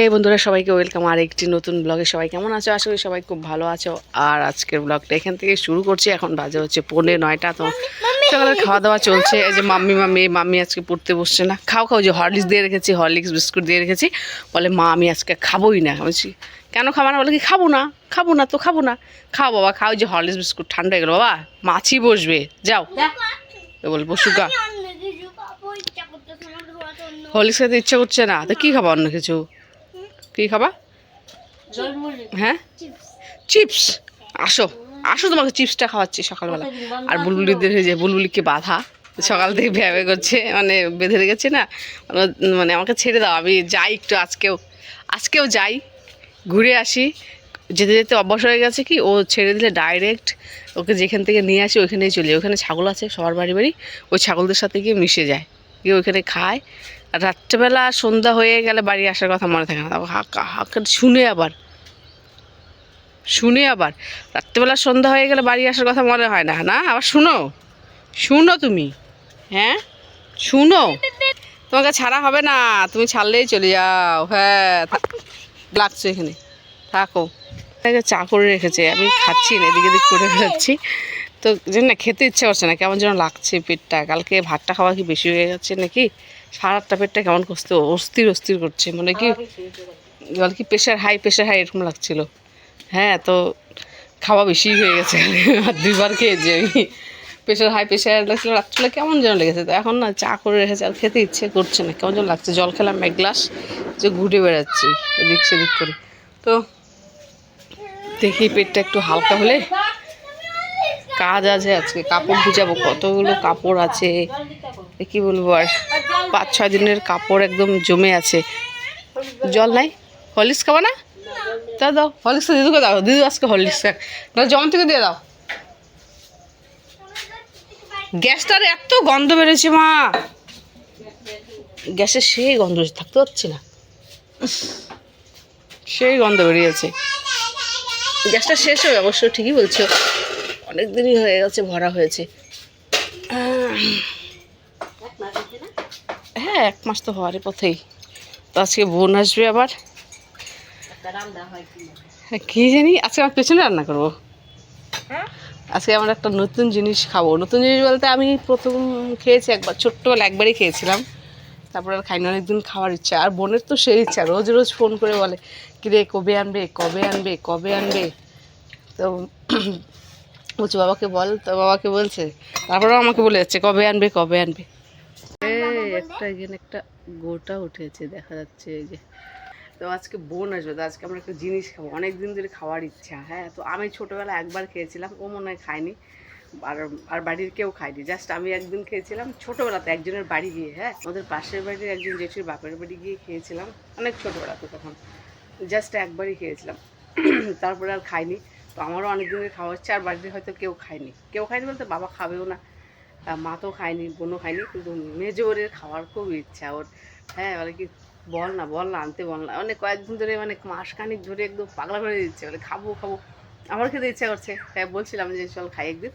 এই বন্ধুরা সবাইকে ওয়েলকাম। আর একটি নতুন ব্লগে সবাই কেমন আছো? আশা করি সবাই খুব ভালো আছো। আর আজকের ব্লগটা এখান থেকে শুরু করছি। এখন বাজে হচ্ছে পৌনে নয়টা তো সকালে খাওয়া দাওয়া চলছে। এই যে মাম্মি মাম্মি মাম্মি আজকে পড়তে বসছে না। খাও খাও যে হরলিক্স দিয়ে রেখেছি হরলিক্স বিস্কুট দিয়ে রেখেছি। বলে মা আমি আজকে খাবোই না। বলছি কেন খাব না? বলে কি খাব না? খাব না তো খাব না। খাও বাবা খাও যে হরলিক্স বিস্কুট ঠান্ডা হয়ে গেলো বাবা। মাছি বসবে। যাও। বলে বসুকা হরলিক্স খেতে ইচ্ছা করছে না। তো কী খাব অন্য কিছু? কী খাবা? হ্যাঁ? চিপস আসো। আসো তোমাকে চিপসটা খাওয়াচ্ছি সকালবেলা। আর বুলবুলিদের যে বুলবুলিকে বাধা? সকাল থেকে ভ্যাবে করছে মানে বেঁধে রেখেছে না? মানে আমাকে ছেড়ে দাও, আমি যাই একটু আজকেও। আজকেও যাই, ঘুরে আসি। যেতে যেতে অভ্যাস হয়ে গেছে কি, ও ছেড়ে দিলে ডাইরেক্ট ওকে যেখান থেকে নিয়ে আসি, ওইখানেই চলে যায় ওখানে ছাগল আছে, সবার বাড়ি বাড়ি, ওই ছাগলদের সাথে গিয়ে মিশে যায়। গিয়ে ওইখানে খায় আর রাত্রেবেলা সন্ধ্যা হয়ে গেলে বাড়ি আসার কথা মনে থাকে না। তারপর হাঁকা হাঁকা শুনে আবার শুনে আবার। রাত্রেবেলা সন্ধ্যা হয়ে গেলে বাড়ি আসার কথা মনে হয় না না? আবার শুনো শুনো তুমি হ্যাঁ? শুনো। তোমাকে ছাড়া হবে না, তুমি ছাড়লেই চলে যাও হ্যাঁ। লাগছো এখানে, থাকো। চা করে রেখেছে, আমি খাচ্ছি না, এদিকে এদিক করে খাচ্ছি তো যেন না, খেতে ইচ্ছে করছে না, কেমন যেন লাগছে পেটটা। কালকে ভাতটা খাওয়া কি বেশি হয়ে যাচ্ছে নাকি? সারা রাতটা পেটটা কেমন করছে? অস্থির অস্থির করছে। মানে কি বল কি প্রেশার হাই প্রেশার হাই এরকম লাগছিল। হ্যাঁ তো খাওয়া বেশি হয়ে গেছে। আর দুইবার খেয়েছি আমি। প্রেশার হাই প্রেশার লাগছিল রাত্রিবেলা কেমন যেন লেগেছে। তো এখন না চা করে রেখেছে আর খেতে ইচ্ছে করছে না। কেমন যেন লাগছে। জল খেলাম এক গ্লাস যে ঘুরে বেড়াচ্ছি এদিক সেদিক করে। তো দেখি পেটটা একটু হালকা হলে কাজ আছে আজকে। কাপড় ভিজাবো কতগুলো কাপড় আছে। কি বলব আর? পাঁচ ছয় দিনের কাপড় একদম জমে আছে। জল নাই? হরলিক্স খাব না? তা দাও, হরলিক্স দিদুকে দাও, দিদু আজকে খাক। না জম থেকে দিয়ে দাও। গ্যাসটার এত গন্ধ বেরোচ্ছে মা। গ্যাসের সেই গন্ধ থাকতে পারছি না। সেই গন্ধ বেরিয়েছে। গ্যাসটা শেষ হবে অবশ্য, ঠিকই বলছো। অনেক দিনই হয়ে গেছে, ভরা হয়েছে। হ্যাঁ এক মাস তো হওয়ারই পথেই। তো আজকে বোন আসবে আবার। হ্যাঁ, কি? জানি আজকে আমার পেছনে রান্না করব। আজকে আমার একটা নতুন জিনিস খাব। নতুন জিনিস বলতে আমি প্রথম খেয়েছি একবার ছোট্টবেলা একবারই খেয়েছিলাম। তারপরে আর খাইনি অনেকদিন খাওয়ার ইচ্ছা। আর বোনের তো সেই ইচ্ছা রোজ রোজ ফোন করে বলে কিরে কবে আনবে? কবে আনবে? কবে আনবে? তো বলছি বাবাকে বল। তো বাবাকে বলছে তারপরেও আমাকে বলে যাচ্ছে কবে আনবে? কবে আনবে? একটা এখানে একটা গোটা উঠেছে, দেখা যাচ্ছে এই যে। তো আজকে বোন আসবে, তো আজকে আমরা একটা জিনিস খাব। অনেক দিন ধরে খাওয়ার ইচ্ছা হ্যাঁ? তো আমি ছোটোবেলা একবার খেয়েছিলাম, ও মনে হয় খায়নি। আর আর বাড়ির কেউ খায়নি, জাস্ট আমি একদিন খেয়েছিলাম ছোটোবেলাতে, একজনের বাড়ি গিয়ে হ্যাঁ? আমাদের পাশের বাড়ির একজন জেঠির বাপের বাড়ি গিয়ে খেয়েছিলাম, অনেক ছোটোবেলাতে তখন। জাস্ট একবারই খেয়েছিলাম। তারপরে আর খাইনি তো আমারও অনেক দিনের খাওয়া হচ্ছে, আর বাড়িতে হয়তো কেউ খায়নি। কেউ খায়নি বলতে বাবা খাবেও না। আহ, মা তো খায়নি বোনও খায়নি কিন্তু মেজোরের খাওয়ার খুব ইচ্ছা ওর। হ্যাঁ বলে কি বল না বল না আনতে বল না। অনেক কয়েকদিন ধরে মানে মাসখানিক ধরে একদম পাগলা করে দিচ্ছে বলে খাব খাব। আমার খেতে ইচ্ছা করছে। হ্যাঁ বলছিলাম যে চল খাই একদিন।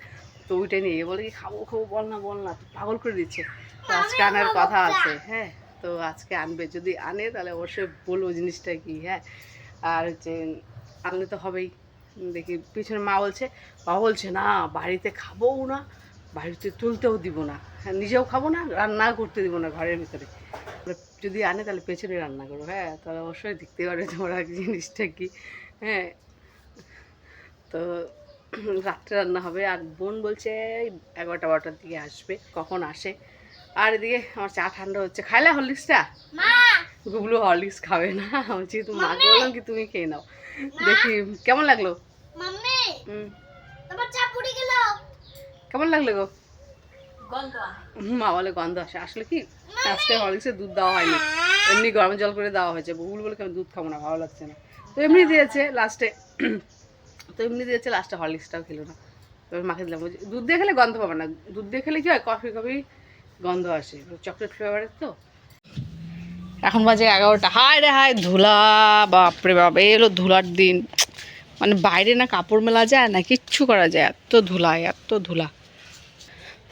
তো ওইটা নিয়ে বলে কি খাব খাব বল না বল না পাগল করে দিচ্ছে। তো আজকে আনার কথা আছে হ্যাঁ তো আজকে আনবে। যদি আনে তাহলে অবশ্যই বলব জিনিসটা কি হ্যাঁ। আর হচ্ছে আনলে তো হবেই। দেখি পিছনে মা বলছে বাবা বলছে না বাড়িতে খাবোও না বাড়িতে তুলতেও দিব না। হ্যাঁ নিজেও খাব না রান্না করতে দিব না ঘরের ভিতরে। যদি আনে তাহলে পেছনে রান্না করব হ্যাঁ তাহলে অবশ্যই দেখতে পারবে তোমরা জিনিসটা কি। হ্যাঁ তো রাত্রে রান্না হবে। আর বোন বলছে এই এগারোটা বারোটার দিকে আসবে কখন আসে? আর এদিকে আমার চা ঠান্ডা হচ্ছে। খাইলে হরলিক্সটা? গুবলু হরলিক্স খাবে না। আমি বলছি তুমি মাকে বললাম কি তুমি খেয়ে নাও। দেখি কেমন লাগল? হুম, কেমন লাগল গো? গন্ধ মা বলে গন্ধ আসে। আসলে কি? আজকে হরলিক্সের দুধ দেওয়া হয়নি। এমনি গরম জল করে দেওয়া হয়েছে। বুবুল বলে কি আমি দুধ খাব না ভালো লাগছে না। তো এমনি দিয়েছে লাস্টে তো এমনি দিয়েছে লাস্টে হরলিক্সটাও খেলো না। তবে মাকে দিলাম বলছি, দুধ দিয়ে খেলে গন্ধ পাবে না। দুধ দিয়ে খেলে কি হয়? কফি কফি গন্ধ আসে। চকলেট ফ্লেভারের তো। এখন বাজে এগারোটা। হায় রে হায় ধুলা বাপরে বাপ এলো ধুলার দিন। মানে বাইরে না কাপড় মেলা যায় না কিচ্ছু করা যায়। এত ধুলা এত ধুলা।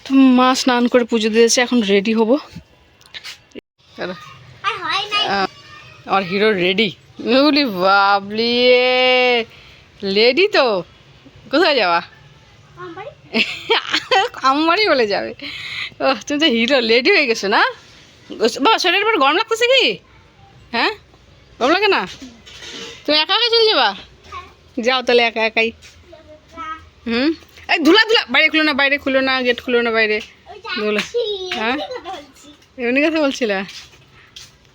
তো মা স্নান করে পুজো দিয়েছে এখন রেডি হব। আর আমার হিরো রেডি বলি বাবলিয়ে রেডি তো। কোথায় যাওয়া? আমারই বলে যাবে। ও তুমি তো হিরো রেডি হয়ে গেছো না? বাবা শরীরের পর গরম লাগতেছে কি? হ্যাঁ? গরম লাগে না? তুমি একা একা চলে যাবা? যাও তাহলে একা একাই। হুম? এই ধুলা ধুলা। বাইরে খুলো না বাইরে খুলো না গেট খুলো না বাইরে। ধুলা। হ্যাঁ? এমনি কথা বলছিলা?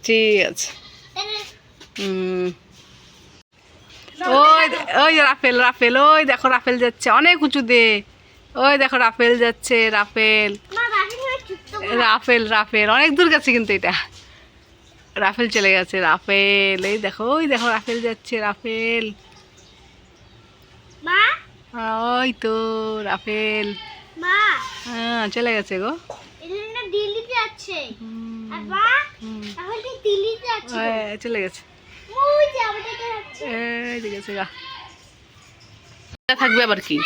ঠিক আছে। হুম। ওই ওই রাফেল রাফেল ওই দেখো রাফেল যাচ্ছে। অনেক উঁচুতে ওই দেখো রাফেল যাচ্ছে রাফেল। Rafael Rafael. অনেক দূর গেছে কিন্তু এটা। রাফেল চলে গেছে রাফেল। এই দেখো ওই দেখো রাফেল যাচ্ছে রাফেল। ওই তো রাফেল। মা। হ্যাঁ চলে গেছে গো। এখানে দিল্লিতে আছে। আর মা তাহলে দিল্লিতে আছে চলে গেছে। ওই যে আমাদের আছে। এই যে গেছে গা থাকবে আবার কি?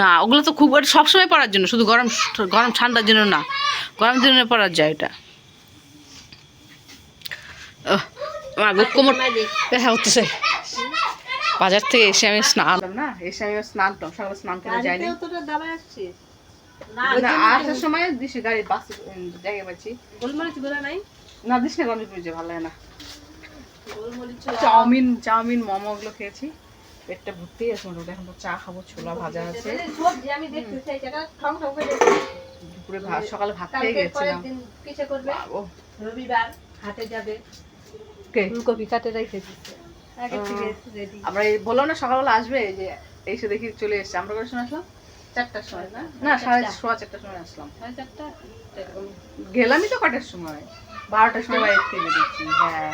না ওগুলো তো খুব সবসময় পরার জন্য শুধু গরম গরম ঠান্ডার জন্য না। গরম জন্য পরার যায় এটা। আমার গো কোমর ব্যথা করতেছে বাজার থেকে এসে আমি স্নান না? এসে আমি স্নান করলাম। সকালে স্নান করে যাইনি। না আসার সময় দিছি গাড়ি বাস জায়গায় পাচ্ছি। না দিস না গরম পুজো ভালো লাগে না। চাউমিন চাউমিন মোমো ওগুলো খেয়েছি। পেটটা ভর্তি আছে মোটামুটি। এখন তো চা খাব ছোলা ভাজা আছে। দুপুরে ভাত সকালে ভাত খেয়ে গেছিলাম। বাবু, রবিবার হাটে যাবে। ফুলকপি কাটে রেখে দিচ্ছে আমরা বললাম না সকালবেলা আসবে যে এসে দেখি চলে এসছে। আমরা কটার সময় আসলাম? চারটার সময় না? না সাড়ে সোয়া চারটার সময় আসলাম। সাড়ে চারটা? গেলামই তো কটার সময়? বারোটার সময় বাইরে থেকে বেরিয়েছি হ্যাঁ।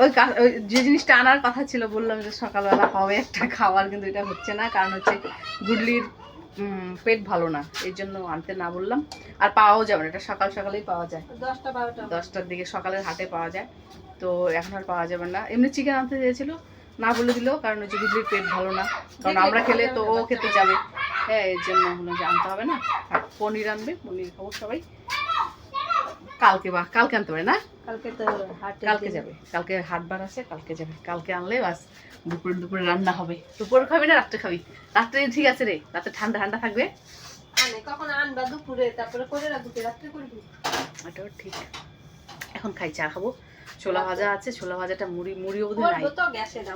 ওই ওই যে জিনিসটা আনার কথা ছিল বললাম যে সকালবেলা হবে একটা খাবার কিন্তু এটা হচ্ছে না কারণ হচ্ছে গুডলির পেট ভালো না এই জন্য আনতে না বললাম। আর পাওয়াও যাবে না এটা সকাল সকালেই পাওয়া যায়। দশটা বারোটা। দশটার দিকে সকালের হাটে পাওয়া যায়। তো এখন আর পাওয়া যাবে না। এমনি চিকেন আনতে চেয়েছিল না বলে দিল কারণ হচ্ছে গুডলির পেট ভালো না। কারণ আমরা খেলে তো ও খেতে যাবে। হ্যাঁ এর জন্য হলো যে আনতে হবে না। আর পনির আনবে পনির খাব সবাই। কালকে বা কালকে আনতে পারে না? কালকে তো হাটে কালকে যাবে। কালকে হাটবার আছে কালকে যাবে। কালকে আনলে বাস দুপুরে দুপুরে রান্না হবে। দুপুরে খাবি না রাত্রে খাবি? রাত্রে ঠিক আছে রে রাত্রে ঠান্ডা ঠান্ডা থাকবে? কখন আনবা দুপুরে? তারপরে করে রাখব রাত্রে করবি? ওটাও ঠিক। এখন খাই চা খাব। ছোলা ভাজা আছে ছোলা ভাজাটা মুড়ি মুড়িও বোধহয় নাই। তো গ্যাসে না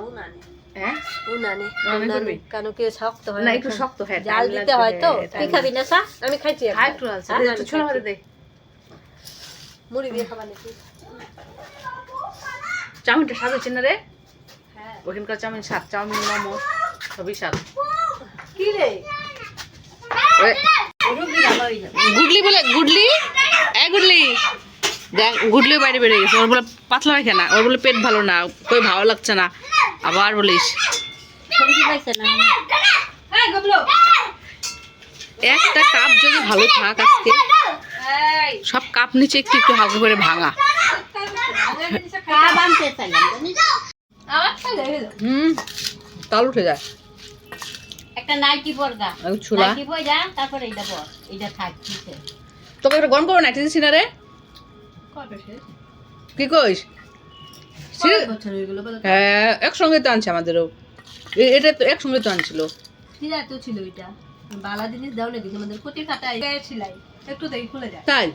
হ্যাঁ? উনানে। উনানে কেন কি শক্ত হয় না একটু শক্ত হ্যাঁ জাল দিতে হয় তো। তুই খাবি না সা আমি খাইছি লাগবে। একটু আছে দে, আমি একটু ছোলা ভাজা দে। মুড়ি দিয়ে খাবা নাকি? চাউমিনটা স্বাদ হচ্ছে না রে? হ্যাঁ। ওখানকার চাউমিন স্বাদ চাউমিন মোমো সবই স্বাদ। কি রে? গুডলি বলে গুডলি? এ গুডলি? দেখ গুডলি বাইরে বেরিয়ে গেছে। ওর বলে পাতলা হয় না। ওর বলে পেট ভালো না। কই ভালো লাগছে না। আবার বলিস। একটা কাপ যদি ভালো থাক আজকে সব কাপ নিচে একটু একটু হালকা করে ভাঙা। হুম তাল উঠে যায়। একটা নাইটি পর্দা ছোলা নাইটি পর্দা তারপরে পর থাক তোকে একটা গরম করব না দিছি না রে কি কইস? হয়ে একসঙ্গে তো আনছে আমাদেরও। এটা তো একসঙ্গে তো আনছিল। তো ছিল এটা বালা জিনিস দাও নাকি তোমাদের? কোটি কাটাই গায়ে একটু দেখি খুলে যায়। তাই?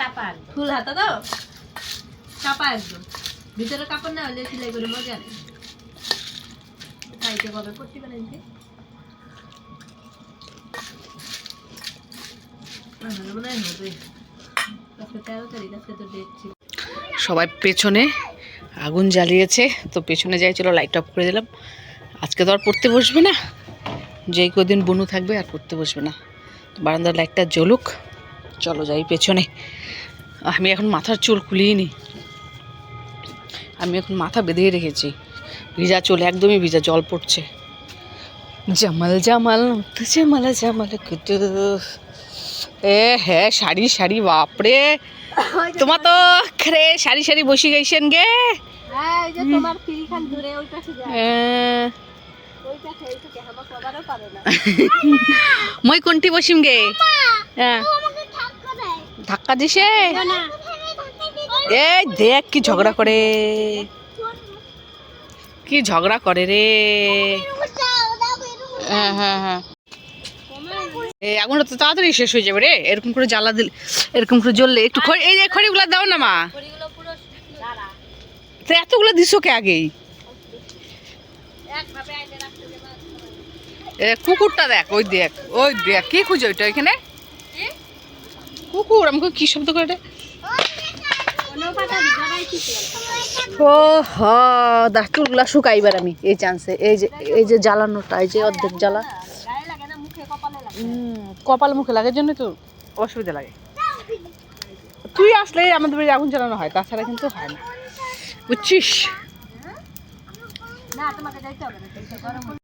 তাপাল ফুল হাতা দাও চাপা একদম। ভিতরে কাপড় না হলে সিলাই করে মজা নেই। খাইতে কবে পট্টি বানাইছে? মনে হয় হবে। সবাই পেছনে আগুন জ্বালিয়েছে, তো পেছনে যাই, চলো লাইট অফ করে দিলাম। আজকে তো আর পড়তে বসবে না। যেই কদিন বনু থাকবে আর পড়তে বসবে না। বারান্দার লাইটটা জ্বলুক, চলো যাই পেছনে। আমি এখন মাথার চুল খুলিয়ে নি। আমি এখন মাথা বেঁধেই রেখেছি। ভিজা চুল, একদমই ভিজা, জল পড়ছে। জামাল জামাল জামাল জামাল কুটু এ হ্যাঁ শাড়ি শাড়ি বাপরে। তোমার তো খেরে সারি সারি বসে গেছেন গে। হ্যাঁ মই কোনটি বসিম গে? হ্যাঁ, ধাক্কা দিছে? এই দেখ কি ঝগড়া করে। কি ঝগড়া করে রে। হ্যাঁ হ্যাঁ হ্যাঁ। এই আগুনটা তো তাড়াতাড়ি শেষ হয়ে যাবে রে। এরকম করে জ্বালা দিলে এরকম করে জ্বললে একটু এই যে খড়িগুলো দাও না মা। তো এতগুলো দিছো কে আগেই কুকুরটা দেখ ওই দেখ ওই দেখ। কি খুঁজে ওইটা ওইখানে কুকুর আমাকে কি শব্দ করে ও হ দা চুলগুলা শুকাইবার আমি এই চান্সে এই যে এই যে জ্বালানোটা এই যে অর্ধেক জ্বালা। কপালে মুখে লাগার জন্য তো অসুবিধা লাগে। তুই আসলে আমাদের বাড়ি আগুন চালানো হয়, তাছাড়া কিন্তু হয় না। বুঝছিস?